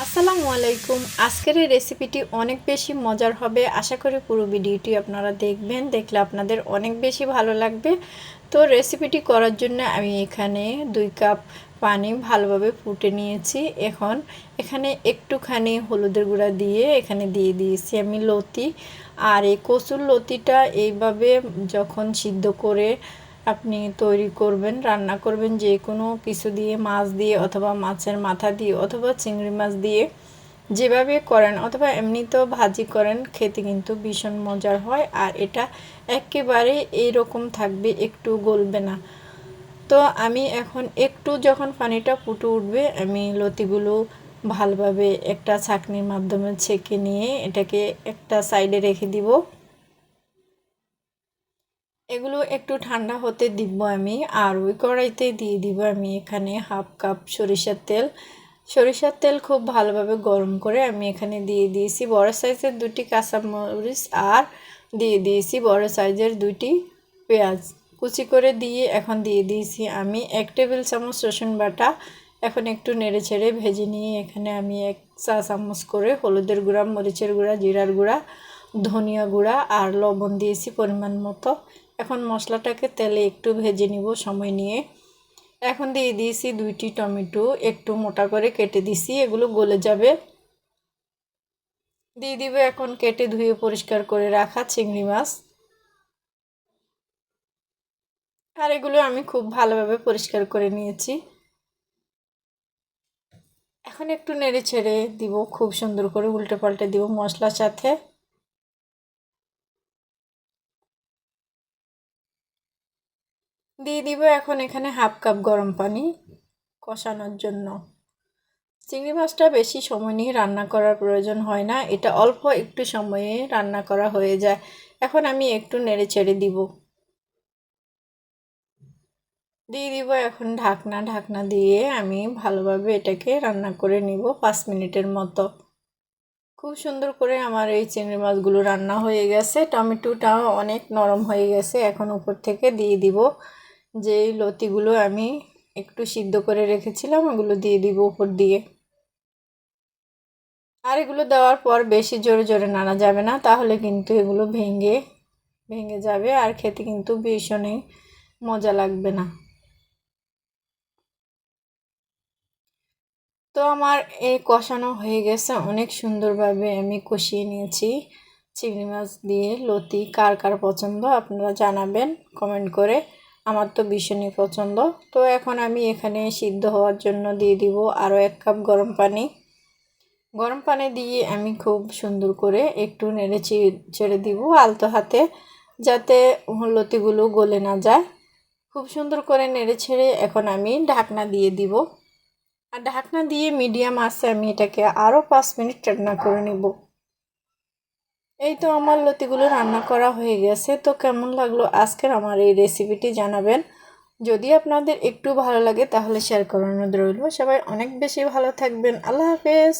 আসসালামু আলাইকুম। আজকের এই রেসিপিটি অনেক বেশি মজার হবে। আশা করি পুরো ভিডিওটি আপনারা দেখবেন, দেখলে আপনাদের অনেক বেশি ভালো লাগবে। তো রেসিপিটি করার জন্য আমি এখানে দুই কাপ পানি ভালোভাবে ফুটে নিয়েছি। এখন এখানে একটুখানি হলুদের গুঁড়া দিয়ে এখানে দিয়ে দিয়েছি আমি লতি। আর এই কচুর লতিটা এইভাবে যখন সিদ্ধ করে আপনি তৈরি করবেন, রান্না করবেন যে কোনো কিছু দিয়ে, মাছ দিয়ে অথবা মাছের মাথা দিয়ে অথবা চিংড়ি মাছ দিয়ে যেভাবে করেন অথবা এমনিতেও ভাজি করেন, খেতে কিন্তু ভীষণ মজার হয় আর এটা একেবারে এইরকম থাকবে, একটু গলবে না। তো আমি এখন একটু যখন পানিটা ফুটে উঠবে, আমি লতিগুলো ভালোভাবে একটা ছাঁকনির মাধ্যমে ছেঁকে নিয়ে এটাকে একটা সাইডে রেখে দিব। এগুলো একটু ঠান্ডা হতে দিব আমি, আর ওই কড়াইতে দিয়ে দিব আমি এখানে হাফ কাপ সরিষার তেল। সরিষার তেল খুব ভালোভাবে গরম করে আমি এখানে দিয়ে দিয়েছি বড় সাইজের দুটি কাঁচামরিচ আর দিয়ে দিয়েছি বড় সাইজের দুটি পেঁয়াজ। কুচি করে দিয়ে এখন দিয়ে দিয়েছি আমি এক টেবিল চামচ রসুন বাটা। এখন একটু নেড়ে ছেড়ে ভেজে নিয়ে এখানে আমি এক চা চামচ করে হলুদের গুঁড়া, মরিচের গুঁড়া, জিরার গুঁড়া, ধনিয়া গুঁড়া আর লবণ দিয়েছি পরিমাণ মতো। এখন মশলাটাকে তেলে একটু ভেজে নিব সময় নিয়ে। এখন দিয়ে দিয়েছি দুইটি টমেটো, একটু মোটা করে কেটে দিছি, এগুলো গলে যাবে। দিয়ে দিব এখন কেটে ধুয়ে পরিষ্কার করে রাখা চিংড়ি মাছ। আর এগুলো আমি খুব ভালোভাবে পরিষ্কার করে নিয়েছি। এখন একটু নেড়ে ছেড়ে দিব, খুব সুন্দর করে উল্টে পাল্টে দিব মশলার সাথে। দিয়ে দিব এখন এখানে হাফ কাপ গরম পানি কষানোর জন্য। চিংড়ি মাছটা বেশি সময় নিয়ে রান্না করার প্রয়োজন হয় না, এটা অল্প একটু সময়ে রান্না করা হয়ে যায়। এখন আমি একটু নেড়ে ছেড়ে দিব। দিয়ে দিব এখন ঢাকনা ঢাকনা দিয়ে আমি ভালোভাবে এটাকে রান্না করে নিব পাঁচ মিনিটের মতো। খুব সুন্দর করে আমার এই চিংড়ি মাছগুলো রান্না হয়ে গেছে। টমেটোটাও অনেক নরম হয়ে গেছে, এখন উপর থেকে দিয়ে দিব। যেই লতিগুলো আমি একটু সিদ্ধ করে রেখেছিলাম, ওগুলো দিয়ে দিব উপর দিয়ে। আর এগুলো দেওয়ার পর বেশি জোরে জোরে নাড়া যাবে না, তাহলে কিন্তু এগুলো ভেঙে ভেঙে যাবে আর খেতে কিন্তু ভীষণই মজা লাগবে না। তো আমার এই কষানো হয়ে গেছে, অনেক সুন্দরভাবে আমি কষিয়ে নিয়েছি। চিংড়ি মাছ দিয়ে লতি কার কার পছন্দ আপনারা জানাবেন কমেন্ট করে। আমার তো ভীষণই পছন্দ। তো এখন আমি এখানে সিদ্ধ হওয়ার জন্য দিয়ে দিব আরও এক কাপ গরম পানি। গরম পানি দিয়ে আমি খুব সুন্দর করে একটু নেড়ে ছেড়ে দিব আলতো হাতে, যাতে লতিগুলো গলে না যায়। খুব সুন্দর করে নেড়ে ছেড়ে এখন আমি ঢাকনা দিয়ে দিব। আর ঢাকনা দিয়ে মিডিয়াম আসে আমি এটাকে আরও পাঁচ মিনিট রান্না করে নেব। এই তো আমার লতিগুলো রান্না করা হয়ে গেছে, তো কেমন লাগল আজকের আমার এই রেসিপিটি জানাবেন। যদি আপনাদের একটু ভালো লাগে তাহলে শেয়ার করানো রইল। সবাই অনেক বেশি ভালো থাকবেন। আল্লাহ হাফেজ।